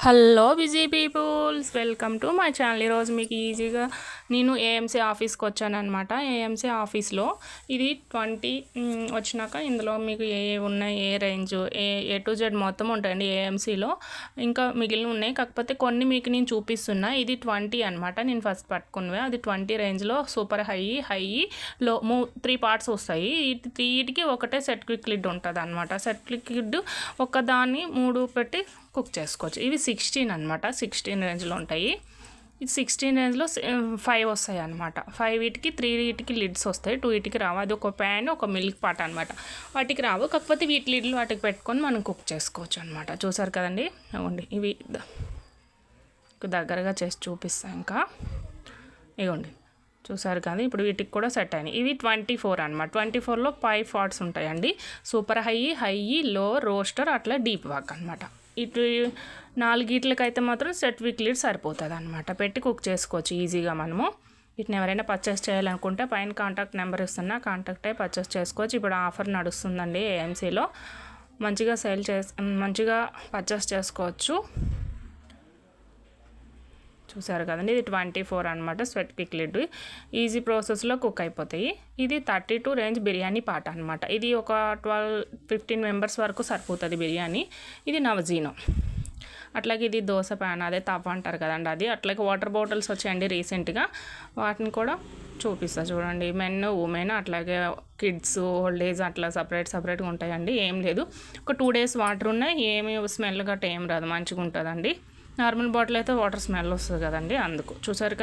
Hello busy peoples welcome to my channel ఈరోజు మీకు ఈజీగా నేను ఏఎంసీ ఆఫీస్కి వచ్చానమాట ఏఎంసీ ఆఫీస్లో ఇది ట్వంటీ వచ్చినాక ఇందులో మీకు ఏ ఏ ఉన్నాయి ఏ రేంజ్ ఏ ఏ టు జెడ్ మొత్తం ఉంటాయండి ఏఎంసీలో ఇంకా మిగిలిన ఉన్నాయి. కాకపోతే కొన్ని మీకు నేను చూపిస్తున్నా. ఇది ట్వంటీ అనమాట నేను ఫస్ట్ పట్టుకున్నవి. అది ట్వంటీ రేంజ్లో సూపర్ హై హై లో మూ త్రీ పార్ట్స్ వస్తాయి. త్రీటికి ఒకటే సెట్ క్విక్ లిడ్ ఉంటుంది అనమాట సెట్ క్విక్ లిడ్ ఒకదాన్ని మూడు పెట్టి కుక్ చేసుకోవచ్చు. ఇవి సిక్స్టీన్ అనమాట సిక్స్టీన్ రేంజ్లో ఉంటాయి. ఇది సిక్స్టీన్ రేంజ్లో ఫైవ్ వస్తాయి అనమాట ఫైవ్ వీటికి త్రీ వీటికి లిడ్స్ వస్తాయి. టూ వీటికి రావు. అది ఒక ప్యాన్ ఒక మిల్క్ పాట్ అనమాట వాటికి రావు. కాకపోతే వీటి లిడ్లు వాటికి పెట్టుకొని మనం కుక్ చేసుకోవచ్చు అనమాట చూసారు కదండి? ఇవ్వండి ఇవి దగ్గరగా చేసి చూపిస్తాం ఇంకా. ఇవ్వండి చూసారు కానీ ఇప్పుడు వీటికి కూడా సెట్ అయినాయి. ఇవి ట్వంటీ ఫోర్ అనమాట ట్వంటీ ఫోర్లో ఫైవ్ ఫాట్స్ ఉంటాయండి. Super high high low roaster అట్లా డీప్ వాక్ అనమాట ఇటు నాలుగిట్లకైతే మాత్రం సెట్ వీక్ లీడ్ సరిపోతుంది అనమాట పెట్టి కుక్ చేసుకోవచ్చు ఈజీగా మనము. వీటిని ఎవరైనా పర్చేస్ చేయాలనుకుంటే పైన కాంటాక్ట్ నెంబర్ ఇస్తున్నా కాంటాక్ట్ అయ్యి పర్చేస్ చేసుకోవచ్చు. ఇప్పుడు ఆఫర్ నడుస్తుందండి ఏఎంసీలో మంచిగా సేల్ చేసి మంచిగా పర్చేస్ చేసుకోవచ్చు. చూసారు కదండి. ఇది ట్వంటీ ఫోర్ అనమాట స్వెట్ పిక్ లిడ్ ఈజీ ప్రాసెస్లో కుక్ అయిపోతాయి. ఇది థర్టీ టూ రేంజ్ బిర్యానీ పాట అనమాట ఇది ఒక ట్వెల్వ్ ఫిఫ్టీన్ మెంబర్స్ వరకు సరిపోతుంది బిర్యానీ. ఇది నవజీనో. అట్లాగే ఇది దోశ ప్యాన్ అదే తప్ప అంటారు కదండి అది. అట్లాగే వాటర్ బాటిల్స్ వచ్చాయండి రీసెంట్గా. వాటిని కూడా చూపిస్తా చూడండి. మెన్ ఉమెన్ అట్లాగే కిడ్స్ ఓల్డ్ ఏజ్ అట్లా సపరేట్ సపరేట్గా ఉంటాయండి. ఏం లేదు. ఒక టూ డేస్ వాటర్ ఉన్నాయి ఏమి స్మెల్ గట్ట ఏం రాదు. మంచిగా ఉంటుందండి నార్మల్ బాటిల్ అయితే వాటర్ స్మెల్ వస్తుంది కదండి అందుకు. చూసారు